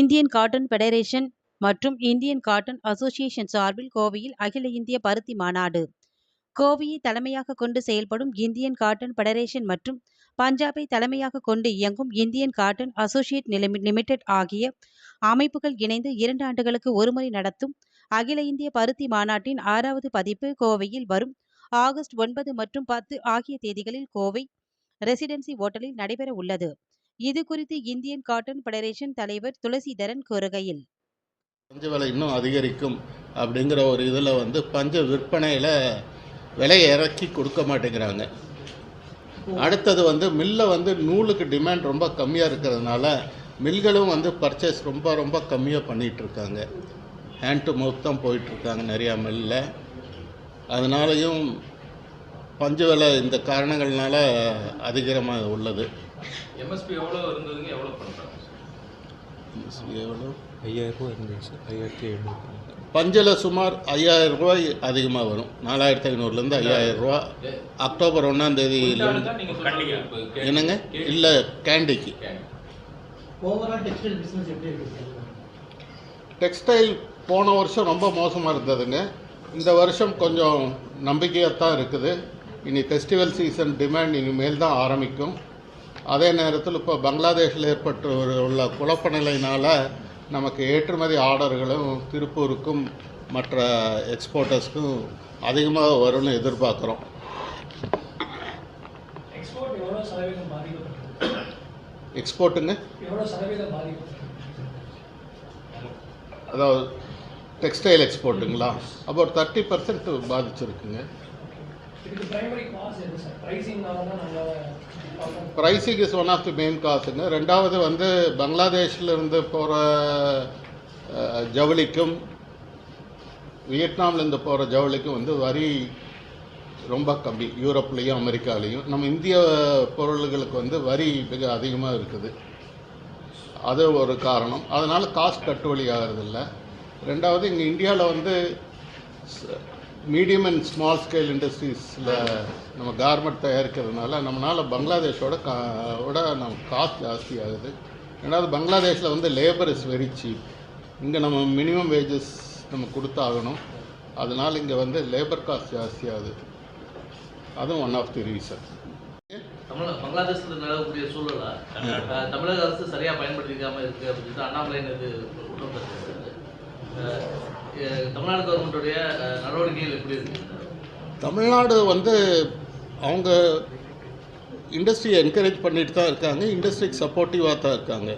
Indian cotton federation மற்றும் Indian cotton association சார்பில் கோவையில் அகில இந்திய பருத்தி மாநாடு. கோவையை தலைமையாக கொண்டு செயல்படும் இந்தியன் காட்டன் பெடரேஷன் மற்றும் பஞ்சாபை தலைமையாக கொண்டு இயங்கும் இந்தியன் காட்டன் அசோசியேட் நிலிமி- லிமிடெட் ஆகிய அமைப்புகள் இணைந்து இரண்டு ஆண்டுகளுக்கு ஒருமுறை நடத்தும் அகில இந்திய பருத்தி மாநாட்டின் ஆறாவது பதிப்பு கோவையில் வரும் ஆகஸ்ட் ஒன்பது மற்றும் பத்து ஆகிய தேதிகளில் கோவை ரெசிடென்சி ஓட்டலில் நடைபெற உள்ளது. இது குறித்து இந்தியன் காட்டன் பெடரேஷன் தலைவர் துளசிதரன் கூறுகையில். பஞ்சு விலை இன்னும் அதிகரிக்கும் அப்படிங்கிற ஒரு இதில் வந்து பஞ்சு விற்பனையில் விலையை இறக்கி கொடுக்க மாட்டேங்கிறாங்க. அடுத்தது வந்து மில்லை வந்து நூலுக்கு டிமாண்ட் ரொம்ப கம்மியாக இருக்கிறதுனால மில்களும் வந்து பர்ச்சேஸ் ரொம்ப ரொம்ப கம்மியாக பண்ணிகிட்டு இருக்காங்க. ஹேண்ட் டு மவுத் தான் போயிட்டுருக்காங்க நிறையா மில்லில் அதனாலையும் பஞ்சு விலை இந்த காரணங்கள்னால அதிகமாக உள்ளது. எம்எஸ்பி எவ்வளோ இருந்ததுங்க? எவ்வளோ பண்ணுறாங்க எவ்வளோ ஐயாயிரம் ரூபா இருந்துச்சு ஐயாயிரத்தி எழுநூறு பஞ்சில் சுமார் ஐயாயிரம் ரூபாய் அதிகமாக வரும். நாலாயிரத்தி ஐநூறுலேருந்து ஐயாயிரம் ரூபா. அக்டோபர் ஒன்றாம் தேதியிலேருந்து நீங்கள் சொல்லுங்க என்னங்க? இல்லை கேண்டிக்கு. ஓவரால் டெக்ஸ்டைல் பிஸ்னஸ் எப்படி இருக்கு டெக்ஸ்டைல் போன வருஷம் ரொம்ப மோசமாக இருந்ததுங்க. இந்த வருஷம் கொஞ்சம் நம்பிக்கையாக தான் இருக்குது. இனி ஃபெஸ்டிவல் சீசன் டிமாண்ட் இனிமேல் தான் ஆரம்பிக்கும். அதே நேரத்தில் இப்போ பங்களாதேஷில் ஏற்பட்டு ஒரு- உள்ள குழப்ப நிலையினால் நமக்கு ஏற்றுமதி ஆர்டர்களும் திருப்பூருக்கும் மற்ற எக்ஸ்போர்ட்டர்ஸ்க்கும் அதிகமாக வரும்னு எதிர்பார்க்குறோம். எக்ஸ்போர்ட்டுங்க? அதாவது டெக்ஸ்டைல் எக்ஸ்போர்ட்டுங்களா? About thirty percent பாதிச்சிருக்குங்க. Pricing is one of the main காசுங்க ரெண்டாவது வந்து பங்களாதேஷ்லருந்து போகிற ஜவுளிக்கும் வியட்நாம்லேருந்து போகிற ஜவுளிக்கும் வந்து வரி ரொம்ப கம்மி. யூரோப்லேயும் அமெரிக்காலேயும். நம்ம இந்திய பொருள்களுக்கு வந்து வரி மிக அதிகமாக இருக்குது. அது ஒரு காரணம். அதனால் காசு கட்டுவழி ஆகிறதில்ல. ரெண்டாவது இங்கே இந்தியாவில் வந்து மீடியம் அண்ட் ஸ்மால் ஸ்கேல் இண்டஸ்ட்ரீஸில் நம்ம கார்மெண்ட் தயாரிக்கிறதுனால நம்மளால் பங்களாதேஷோட கா விட நம்ம காஸ்ட் ஜாஸ்தி ஆகுது. ரெண்டாவது பங்களாதேஷில் வந்து லேபர் இஸ் வெரி சீப் இங்கே நம்ம மினிமம் வேஜஸ் நம்ம கொடுத்தாகணும். அதனால் இங்கே வந்து லேபர் காஸ்ட் ஜாஸ்தி ஆகுது. அதுவும் ஒன் ஆஃப் தி ரீசன் தமிழக நிலவக்கூடிய சூழலை? தமிழக அரசு சரியாக பயன்படுத்திக்காமல் இருக்குது அப்படின்னு சொல்லிட்டு அண்ணாமலை இது குற்றம் தமிழ்நாடு கவர்மெண்ட்டுடைய நடவடிக்கைகள் எப்படி இருக்கு? தமிழ்நாடு வந்து அவங்க இண்டஸ்ட்ரியை என்கரேஜ் பண்ணிட்டு தான் இருக்காங்க இண்டஸ்ட்ரிக்கு சப்போர்ட்டிவாக தான் இருக்காங்க.